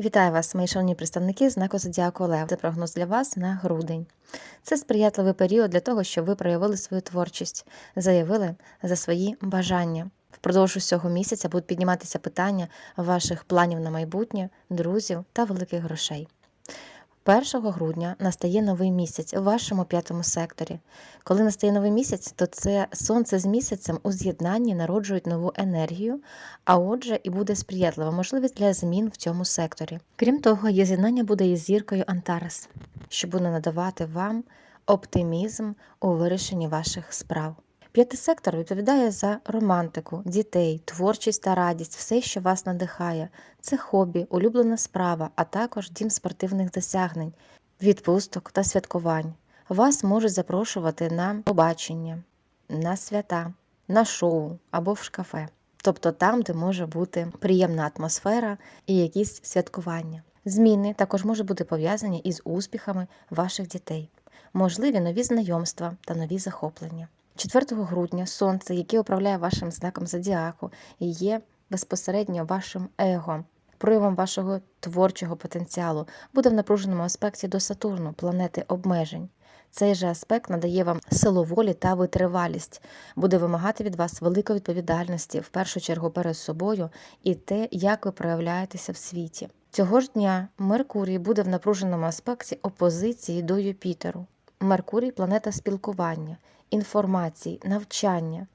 Вітаю вас, мої шановні представники знаку Зодіаку Лев. Це прогноз для вас на грудень. Це сприятливий період для того, щоб ви проявили свою творчість, заявили за свої бажання. Впродовж усього місяця будуть підніматися питання ваших планів на майбутнє, друзів та великих грошей. 1 грудня настає новий місяць у вашому п'ятому секторі. Коли настає новий місяць, то це сонце з місяцем у з'єднанні народжують нову енергію, а отже, і буде сприятлива можливість для змін в цьому секторі. Крім того, є з'єднання буде із зіркою Антарес, що буде надавати вам оптимізм у вирішенні ваших справ. П'ятий сектор відповідає за романтику, дітей, творчість та радість, все, що вас надихає. Це хобі, улюблена справа, а також дім спортивних досягнень, відпусток та святкувань. Вас можуть запрошувати на побачення, на свята, на шоу або в шкафе, тобто там, де може бути приємна атмосфера і якісь святкування. Зміни також можуть бути пов'язані із успіхами ваших дітей, можливі нові знайомства та нові захоплення. 4 грудня сонце, яке управляє вашим знаком зодіаку, є безпосередньо вашим его, проявом вашого творчого потенціалу, буде в напруженому аспекті до Сатурну, планети обмежень. Цей же аспект надає вам силу волі та витривалість, буде вимагати від вас великої відповідальності, в першу чергу перед собою, і те, як ви проявляєтеся в світі. Цього ж дня Меркурій буде в напруженому аспекті опозиції до Юпітеру. Меркурій планета спілкування інформації, навчання.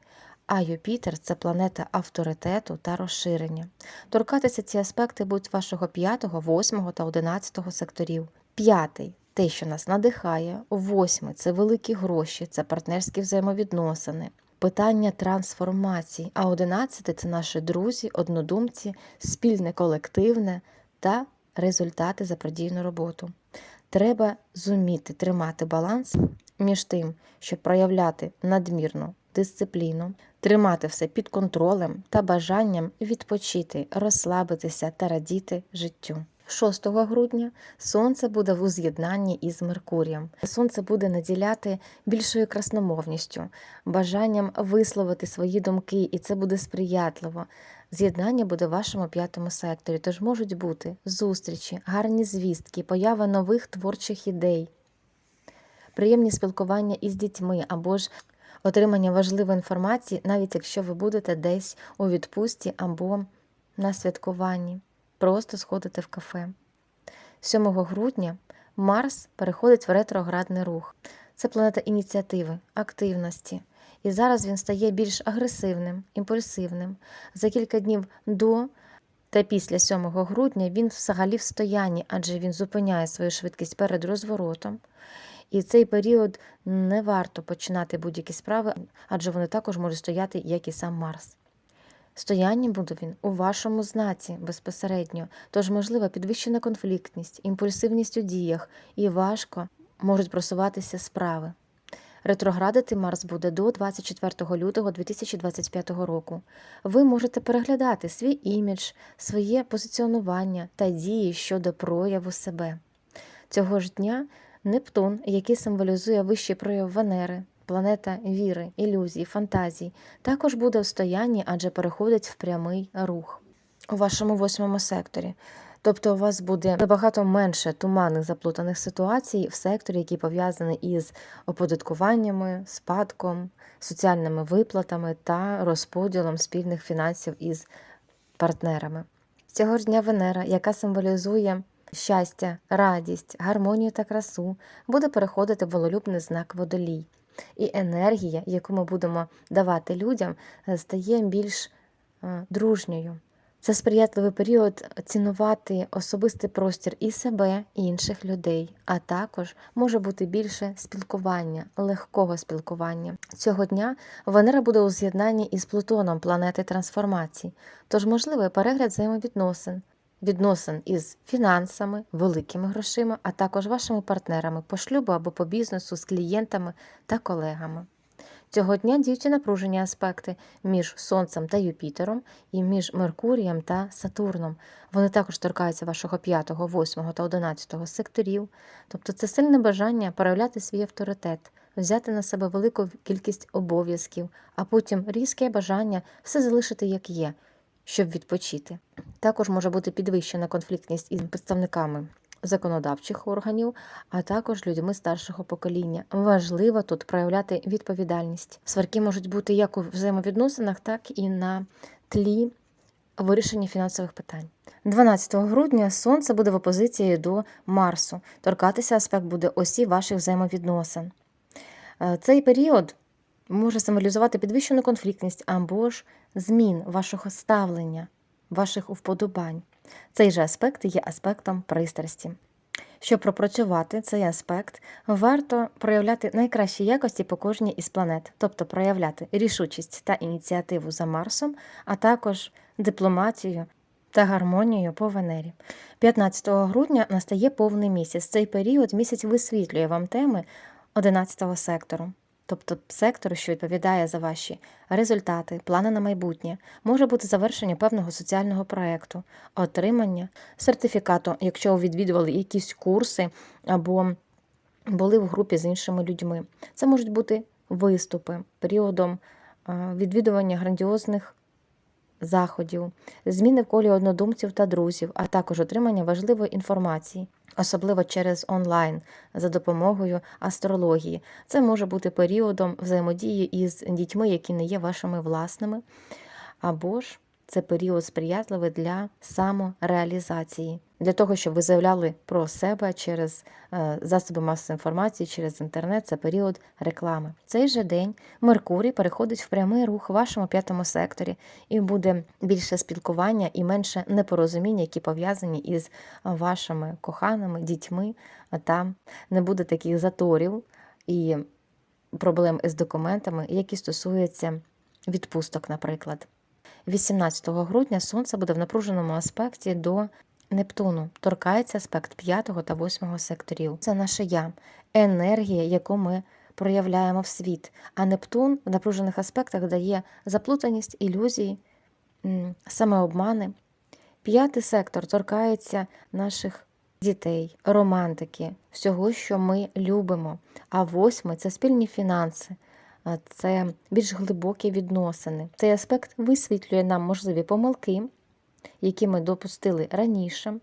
А Юпітер це планета авторитету та розширення. Торкатися ці аспекти будуть вашого 5, 8 та 11 секторів. П'ятий те, що нас надихає, восьмий це великі гроші, це партнерські взаємовідносини, питання трансформації. А одинадцятий це наші друзі, однодумці, спільне колективне та результати за продійну роботу. Треба зуміти тримати баланс між тим, щоб проявляти надмірну дисципліну, тримати все під контролем та бажанням відпочити, розслабитися та радіти життю. 6 грудня сонце буде в уз'єднанні із Меркурієм. Сонце буде наділяти більшою красномовністю, бажанням висловити свої думки, і це буде сприятливо. З'єднання буде в вашому п'ятому секторі, тож можуть бути зустрічі, гарні звістки, поява нових творчих ідей, приємні спілкування із дітьми або ж отримання важливої інформації, навіть якщо ви будете десь у відпустці або на святкуванні, просто сходите в кафе. 7 грудня Марс переходить в ретроградний рух. Це планета ініціативи, активності. І зараз він стає більш агресивним, імпульсивним. За кілька днів до та після 7 грудня він взагалі в стоянні, адже він зупиняє свою швидкість перед розворотом. І в цей період не варто починати будь-які справи, адже вони також можуть стояти, як і сам Марс. Стоянням буде він у вашому знаці безпосередньо, тож можлива підвищена конфліктність, імпульсивність у діях і важко можуть просуватися справи. Ретроградити Марс буде до 24 лютого 2025 року. Ви можете переглядати свій імідж, своє позиціонування та дії щодо прояву себе. Цього ж дня Нептун, який символізує вищий прояв Венери, планета віри, ілюзій, фантазій, також буде в стоянні, адже переходить в прямий рух у вашому восьмому секторі. Тобто у вас буде набагато менше туманних заплутаних ситуацій в секторі, які пов'язані із оподаткуваннями, спадком, соціальними виплатами та розподілом спільних фінансів із партнерами. Цього ж дня Венера, яка символізує щастя, радість, гармонію та красу, буде переходити в вололюбний знак водолій. І енергія, яку ми будемо давати людям, стає більш е, дружньою. Це сприятливий період цінувати особистий простір і себе, і інших людей, а також може бути більше спілкування, легкого спілкування. Цього дня Венера буде у з'єднанні із Плутоном планети трансформації, тож можливий перегляд взаємовідносин, відносин із фінансами, великими грошима, а також вашими партнерами по шлюбу або по бізнесу з клієнтами та колегами. Цього дня діють напружені аспекти між Сонцем та Юпітером і між Меркурієм та Сатурном. Вони також торкаються вашого 5, 8 та 11 секторів. Тобто це сильне бажання проявляти свій авторитет, взяти на себе велику кількість обов'язків, а потім різке бажання все залишити як є, щоб відпочити. Також може бути підвищена конфліктність із представниками законодавчих органів, а також людьми старшого покоління. Важливо тут проявляти відповідальність. Сварки можуть бути як у взаємовідносинах, так і на тлі вирішення фінансових питань. 12 грудня Сонце буде в опозиції до Марсу. Торкатися аспект буде осі ваших взаємовідносин. Е, Цей період може символізувати підвищену конфліктність або ж змін вашого ставлення, ваших вподобань. Цей же аспект є аспектом пристрасті. Щоб пропрацювати цей аспект, варто проявляти найкращі якості по кожній із планет, тобто проявляти рішучість та ініціативу за Марсом, а також дипломатію та гармонію по Венері. 15 грудня настає повний місяць. Цей період місяць висвітлює вам теми 11 сектору, тобто сектор, що відповідає за ваші результати, плани на майбутнє, може бути завершення певного соціального проєкту, отримання сертифікату, якщо ви відвідували якісь курси або були в групі з іншими людьми. Це можуть бути виступи періодом е, відвідування грандіозних заходів, зміни в колі однодумців та друзів, а також отримання важливої інформації, особливо через онлайн за допомогою астрології. Це може бути періодом взаємодії із дітьми, які не є вашими власними, або ж це період сприятливий для самореалізації, для того, щоб ви заявляли про себе через е, засоби масової інформації, через інтернет, це період реклами. В цей же день Меркурій переходить в прямий рух в вашому п'ятому секторі, і буде більше спілкування і менше непорозуміння, які пов'язані із вашими коханими, дітьми. Там не буде таких заторів і проблем із документами, які стосуються відпусток, наприклад. 18 грудня Сонце буде в напруженому аспекті до Нептуну. Торкається аспект 5 та 8 секторів. Це наше я, енергія, яку ми проявляємо в світ. А Нептун в напружених аспектах дає заплутаність, ілюзії, самообмани. П'ятий сектор торкається наших дітей, романтики, всього, що ми любимо. А восьмий це спільні фінанси. Це більш глибокі відносини. Цей аспект висвітлює нам можливі помилки, які ми допустили раніше.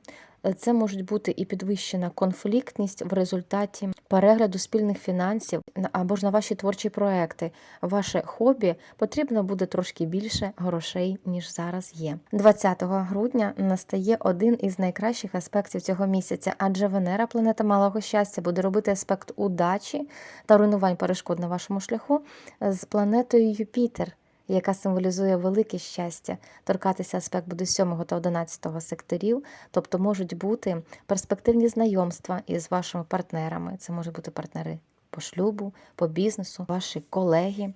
Це можуть бути і підвищена конфліктність в результаті перегляду спільних фінансів або ж на ваші творчі проекти. Ваше хобі потрібно буде трошки більше грошей, ніж зараз є. 20 грудня настає один із найкращих аспектів цього місяця, адже Венера, планета малого щастя, буде робити аспект удачі та руйнувань перешкод на вашому шляху з планетою Юпітер яка символізує велике щастя. Торкатися аспект буде 7 та 11 секторів, тобто можуть бути перспективні знайомства із вашими партнерами. Це можуть бути партнери по шлюбу, по бізнесу, ваші колеги,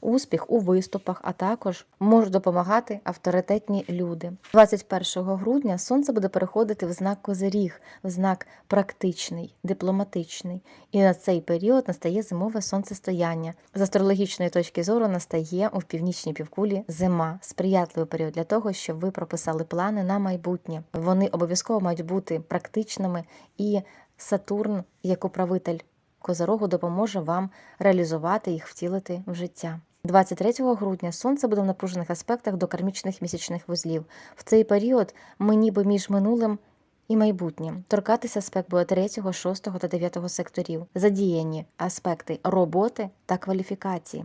успіх у виступах, а також можуть допомагати авторитетні люди. 21 грудня сонце буде переходити в знак Козиріг, в знак практичний, дипломатичний. І на цей період настає зимове сонцестояння. З астрологічної точки зору настає у північній півкулі зима, сприятливий період для того, щоб ви прописали плани на майбутнє. Вони обов'язково мають бути практичними і Сатурн, як управитель Козорогу допоможе вам реалізувати їх, втілити в життя. 23 грудня сонце буде в напружених аспектах до кармічних місячних вузлів. В цей період ми ніби між минулим і майбутнім. Торкатися аспект буде 3, 6 та 9 секторів, задіяні аспекти роботи та кваліфікації.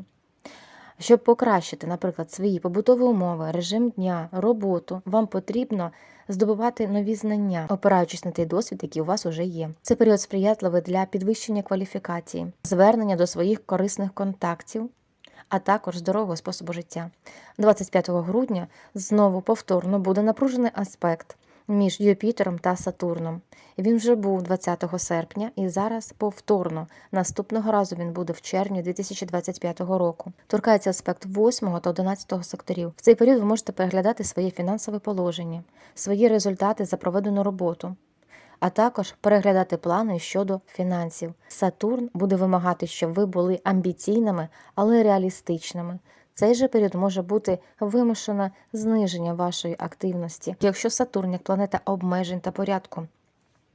Щоб покращити, наприклад, свої побутові умови, режим дня, роботу, вам потрібно здобувати нові знання, опираючись на той досвід, який у вас уже є. Це період сприятливий для підвищення кваліфікації, звернення до своїх корисних контактів, а також здорового способу життя. 25 грудня знову повторно буде напружений аспект між Юпітером та Сатурном. Він вже був 20 серпня і зараз повторно. Наступного разу він буде в червні 2025 року. Торкається аспект 8 та 11 секторів. В цей період ви можете переглядати своє фінансове положення, свої результати за проведену роботу. А також переглядати плани щодо фінансів. Сатурн буде вимагати, щоб ви були амбіційними, але реалістичними. Цей же період може бути вимушено зниження вашої активності. Якщо Сатурн, як планета обмежень та порядку,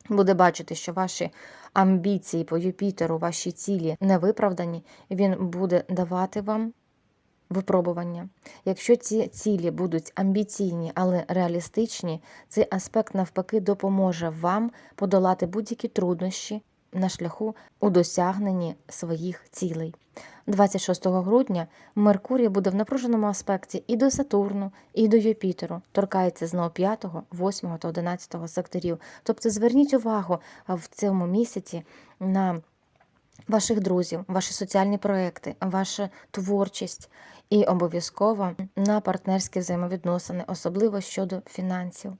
буде бачити, що ваші амбіції по Юпітеру, ваші цілі не виправдані, він буде давати вам випробування. Якщо ці цілі будуть амбіційні, але реалістичні, цей аспект навпаки допоможе вам подолати будь-які труднощі на шляху у досягненні своїх цілей. 26 грудня Меркурій буде в напруженому аспекті і до Сатурну, і до Юпітеру. Торкається знову 5, 8 та 11 секторів. Тобто зверніть увагу в цьому місяці на ваших друзів, ваші соціальні проекти, вашу творчість і обов'язково на партнерські взаємовідносини, особливо щодо фінансів.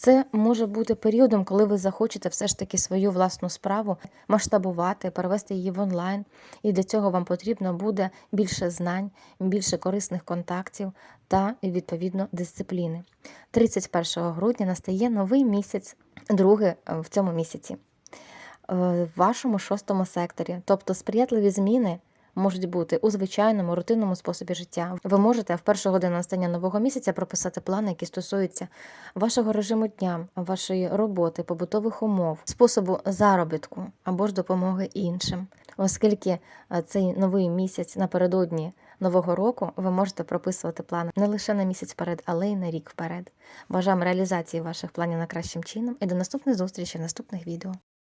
Це може бути періодом, коли ви захочете все ж таки свою власну справу масштабувати, перевести її в онлайн. І для цього вам потрібно буде більше знань, більше корисних контактів та відповідно дисципліни. 31 грудня настає новий місяць, другий е, в цьому місяці в вашому шостому секторі. Тобто сприятливі зміни можуть бути у звичайному рутинному способі життя. Ви можете в першу годину настання нового місяця прописати плани, які стосуються вашого режиму дня, вашої роботи, побутових умов, способу заробітку або ж допомоги іншим, оскільки е, цей новий місяць напередодні. Нового року ви можете прописувати плани не лише на місяць вперед, але й на рік вперед. Бажаємо реалізації ваших планів найкращим чином і до наступних зустрічей в наступних відео.